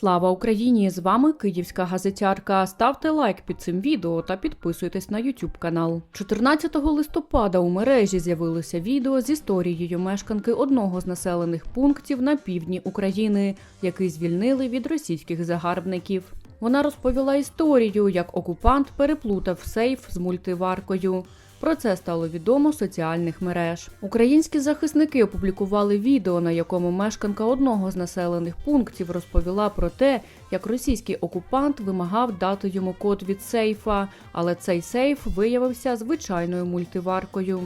Слава Україні! З вами Київська газетярка. Ставте лайк під цим відео та підписуйтесь на YouTube канал. 14 листопада у мережі з'явилося відео з історією мешканки одного з населених пунктів на півдні України, який звільнили від російських загарбників. Вона розповіла історію, як окупант переплутав сейф з мультиваркою. Про це стало відомо з соціальних мереж. Українські захисники опублікували відео, на якому мешканка одного з населених пунктів розповіла про те, як російський окупант вимагав дати йому код від сейфа, але цей сейф виявився звичайною мультиваркою.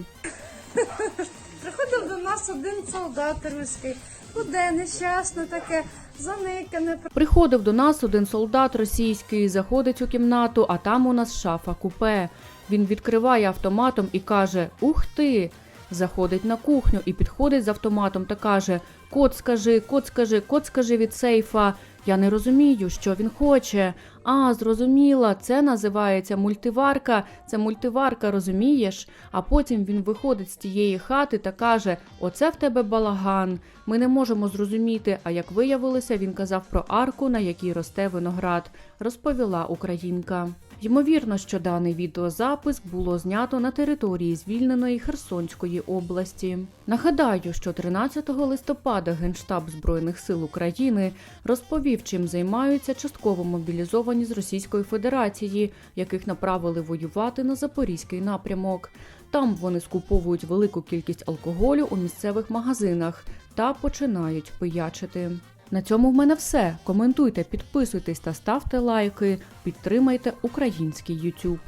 Приходив до нас один солдат руський, худе, нещасне таке, заникане. Приходив до нас один солдат російський, заходить у кімнату, а там у нас шафа купе. Він відкриває автоматом і каже: Ух ти! Заходить на кухню і підходить з автоматом та каже: Код скажи, код скажи, код скажи від сейфа. Я не розумію, що він хоче. А, зрозуміла, це називається мультиварка. Це мультиварка, розумієш? А потім він виходить з тієї хати та каже: Оце в тебе балаган. Ми не можемо зрозуміти. А як виявилося, він казав про арку, на якій росте виноград, розповіла українка. Ймовірно, що даний відеозапис було знято на території звільненої Херсонської області. Нагадаю, що 13 листопада Генштаб Збройних сил України розповів, чим займаються частково мобілізовані з Російської Федерації, яких направили воювати на запорізький напрямок. Там вони скуповують велику кількість алкоголю у місцевих магазинах та починають пиячити. На цьому в мене все. Коментуйте, підписуйтесь та ставте лайки. Підтримайте український YouTube.